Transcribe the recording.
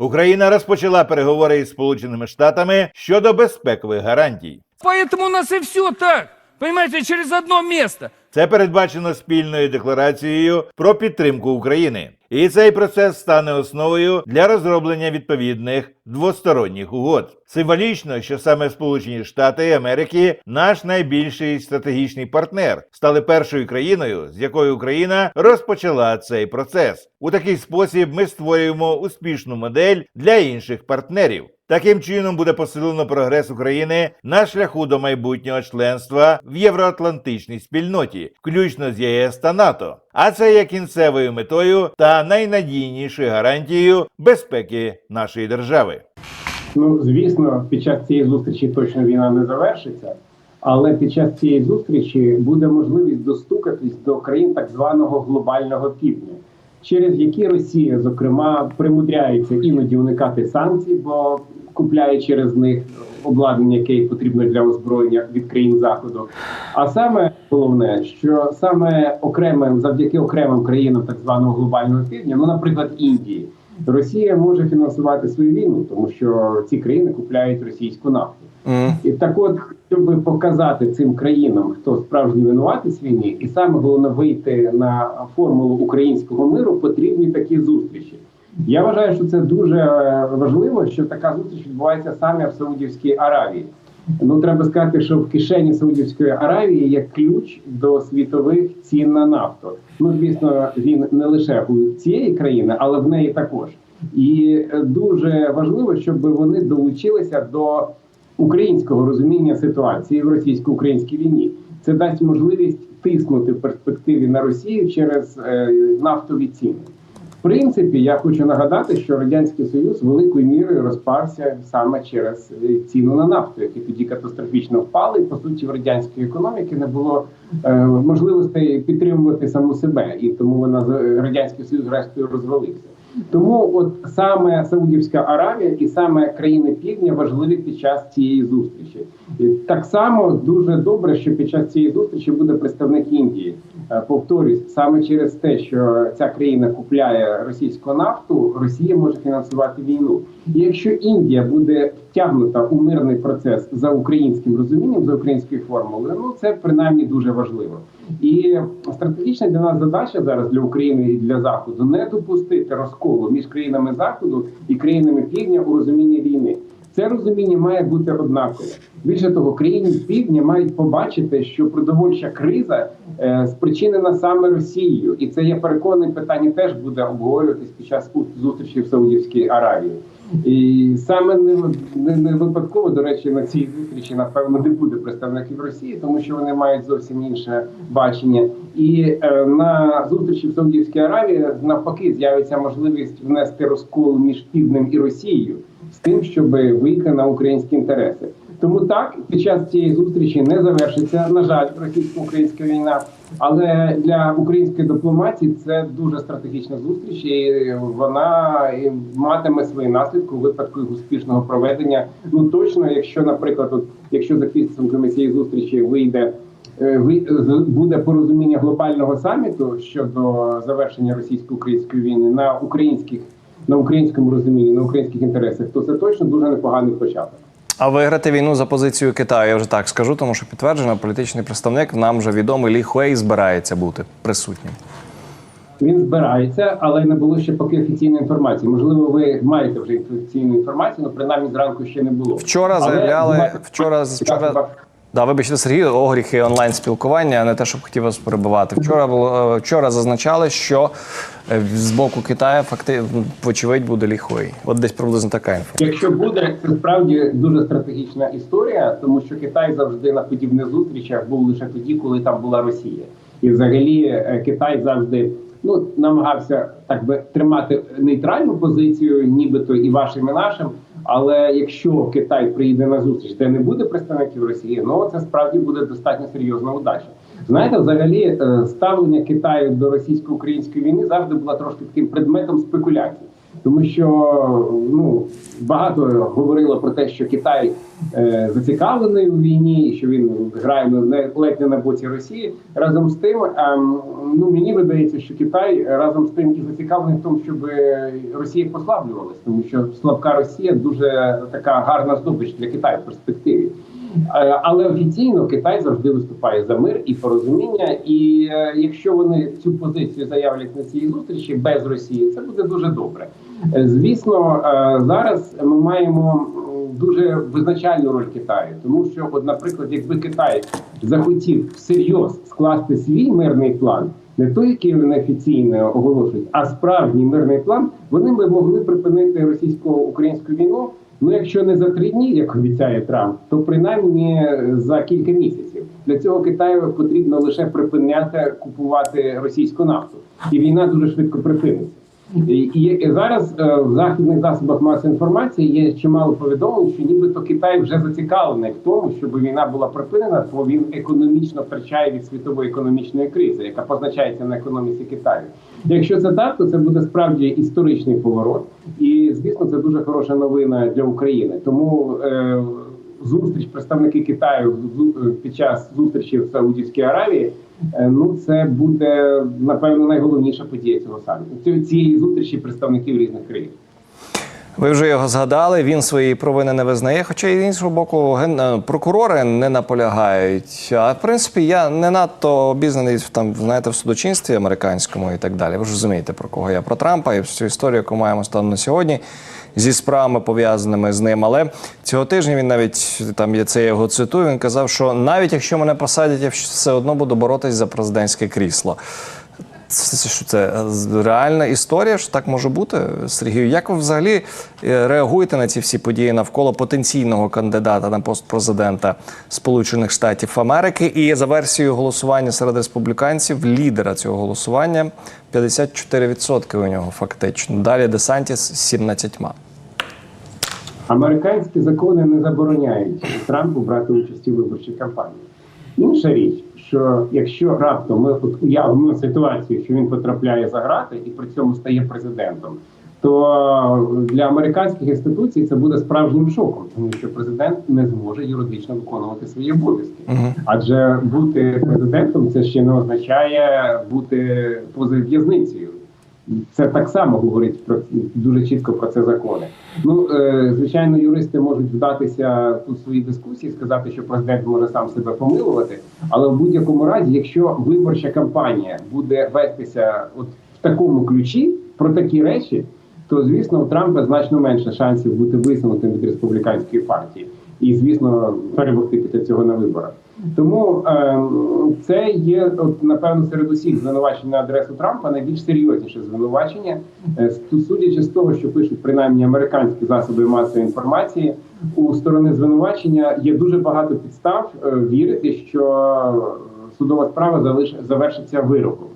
Україна розпочала переговори із Сполученими Штатами щодо безпекових гарантій. Поэтому у нас і все так. Понимаете, через одно место. Це передбачено спільною декларацією про підтримку України, і цей процес стане основою для розроблення відповідних двосторонніх угод. Символічно, що саме Сполучені Штати Америки, наш найбільший стратегічний партнер, стали першою країною, з якою Україна розпочала цей процес. У такий спосіб ми створюємо успішну модель для інших партнерів. Таким чином буде посилено прогрес України на шляху до майбутнього членства в євроатлантичній спільноті, включно з ЄС та НАТО. А це є кінцевою метою та найнадійнішою гарантією безпеки нашої держави. Ну, звісно, під час цієї зустрічі точно війна не завершиться, але під час цієї зустрічі буде можливість достукатись до країн так званого глобального півдня, через які Росія, зокрема, примудряється іноді уникати санкцій, бо купляє через них обладнання, яке потрібно для озброєння від країн заходу. А саме головне, що саме окремим завдяки окремим країнам так званого глобального півдня, ну, наприклад, Індії. Росія може фінансувати свою війну, тому що ці країни купляють російську нафту. Мгм. І так, от, щоб показати цим країнам, хто справжній винуватець війни, і саме головне вийти на формулу українського миру, потрібні такі зустрічі. Я вважаю, що це дуже е, важливо, що така зустріч відбувається саме в Саудівській Аравії. Ну треба сказати, що в кишені Саудівської Аравії є ключ до світових цін на нафту. Ну звісно, він не лише у цієї країни, але в неї також. І е, дуже важливо, щоб вони долучилися до українського розуміння ситуації в російсько-українській війні. Це дасть можливість тиснути в перспективі на Росію через е, нафтові ціни. Принципі, я хочу нагадати, що радянський союз великою мірою розпався саме через е, ціну на нафту, які тоді катастрофічно впали. І по суті, в радянської економіки не було е, можливостей підтримувати саму себе, і тому вона радянський союз зрештою розвалився. Тому, от саме Саудівська Аравія і саме країни Півдня важливі під час цієї зустрічі. І так само дуже добре, що під час цієї зустрічі буде представник Індії. Е, Повторюсь, саме через те, що ця країна купляє російську нафту, Росія може фінансувати війну. І якщо Індія буде втягнута у мирний процес за українським розумінням, за українською формулою, ну це принаймні дуже важливо. І стратегічна для нас задача зараз для України і для заходу не допустити розколу між країнами заходу і країнами півдня у розумінні війни. Це розуміння має бути однакове. Більше того, країни півдня мають побачити, що продовольча криза е, спричинена саме Росією, і це я переконаний, питання теж буде обговорюватись під час зустрічі в Саудівській Аравії. І саме не, не, не випадково, до речі, на цій зустрічі напевно не буде представників Росії, тому що вони мають зовсім інше бачення. І е, на зустрічі в Саудівській Аравії навпаки з'явиться можливість внести розкол між півднем і Росією з тим, щоб вийти на українські інтереси. Тому так під час цієї зустрічі не завершиться, на жаль, російсько-українська війна. Але для української дипломатії це дуже стратегічна зустріч, і вона матиме свої наслідки у випадку успішного проведення. Ну точно, якщо, наприклад, от, якщо за підсумками цієї зустрічі вийде. е, Буде порозуміння глобального саміту щодо завершення російсько-української війни на українських на українському розумінні, на українських інтересах, то це точно дуже непоганий початок. А виграти війну за позицію Китаю, я вже так скажу, тому що підтверджено, політичний представник нам вже відомий Лі Хуей збирається бути присутнім. Він збирається, але не було ще поки офіційної інформації. Можливо, ви маєте вже офіційну інформацію, але принаймні зранку ще не було. Вчора Але заявляли буває- вчора. вчора Да, вибачте, Сергій, огріхи онлайн спілкування, не те, щоб хотів вас перебивати. Вчора було е, вчора зазначали, що е, з боку Китаю факти вочевидь буде Лі От десь приблизно така інформація. Якщо буде, це справді дуже стратегічна історія, тому що Китай завжди на подібних зустрічах був лише тоді, коли там була Росія, і взагалі е, Китай завжди ну намагався так би тримати нейтральну позицію, нібито і вашим, і нашим. Але якщо Китай приїде на зустріч, де не буде представників Росії, ну це справді буде достатньо серйозна удача. Знаєте, взагалі е, ставлення Китаю до російсько-української війни завжди було трошки таким предметом спекуляцій. Тому що ну багато говорило про те, що Китай е, зацікавлений у війні, що він грає не ледь не на боці Росії. Разом з тим, ем, ну мені видається, що Китай разом з тим і зацікавлений в тому, щоб е, Росія послаблювалась, тому що слабка Росія дуже така гарна здобич для Китаю в перспективі. Е, Але офіційно Китай завжди виступає за мир і порозуміння. І е, якщо вони цю позицію заявлять на цій зустрічі без Росії, це буде дуже добре. Е, Звісно, зараз ми маємо дуже визначальну роль Китаю, тому що, от, наприклад, якби Китай захотів всерйоз скласти свій мирний план. Не той, який вони офіційно оголошують, а справжній мирний план, вони би могли припинити російсько-українську війну. Ну, якщо не за три дні, як обіцяє Трамп, то принаймні за кілька місяців. Для цього Китаю потрібно лише припиняти купувати російську нафту, і війна дуже швидко припиниться. І, і зараз е, в західних засобах масової інформації є чимало повідомлень, що нібито Китай вже зацікавлений в тому, щоб війна була припинена, бо він економічно втрачає від світової економічної кризи, яка позначається на економіці Китаю. Якщо це так, то це буде справді історичний поворот, і звісно, це дуже хороша новина для України. Тому е, зустріч представники Китаю в- під час зустрічі в Саудівській Аравії. е, Ну, це буде напевно найголовніша подія цього саміту цієї зустрічі представників різних країн. Ви вже його згадали. Він свої провини не визнає. Хоча і з іншого боку, ген... е, прокурори не наполягають. А в принципі, я не надто обізнаний там, знаєте, в судочинстві американському і так далі. Ви ж розумієте, про кого я про Трампа і всю історію, яку маємо станом на сьогодні. Зі справами пов'язаними з ним, але цього тижня він навіть там я це його цитую. Він казав, що навіть якщо мене посадять, я все одно буду боротись за президентське крісло. Це, що це е, реальна історія, що так може бути, Сергію? Як ви взагалі е, реагуєте на ці всі події навколо потенційного кандидата на пост президента Сполучених Штатів Америки? І за версією голосування серед республіканців, лідера цього голосування 54% у нього фактично. Далі Десантіс з 17. Американські закони не забороняють Трампу брати участь у виборчій кампанії. Інша річ, що якщо раптом ми уявимо ситуацію, що він потрапляє за грати і при цьому стає президентом, то для американських інституцій це буде справжнім шоком, тому що президент не зможе юридично виконувати свої обов'язки. Адже бути президентом це ще не означає бути поза в'язницею. Це так само говорить про дуже чітко про це закони. Ну е, звичайно, юристи можуть вдатися тут свої дискусії, сказати, що президент може сам себе помилувати. Але в будь-якому разі, якщо виборча кампанія буде вестися от в такому ключі про такі речі, то звісно у Трампа значно менше шансів бути висунутим від республіканської партії, і звісно перемогти після цього на виборах. Тому е, це є от, напевно серед усіх звинувачень на адресу Трампа найбільш серйозніше звинувачення, Е, судячи з того, що пишуть принаймні американські засоби масової інформації, у сторони звинувачення є дуже багато підстав е, вірити, що е, судова справа залиш завершиться вироком.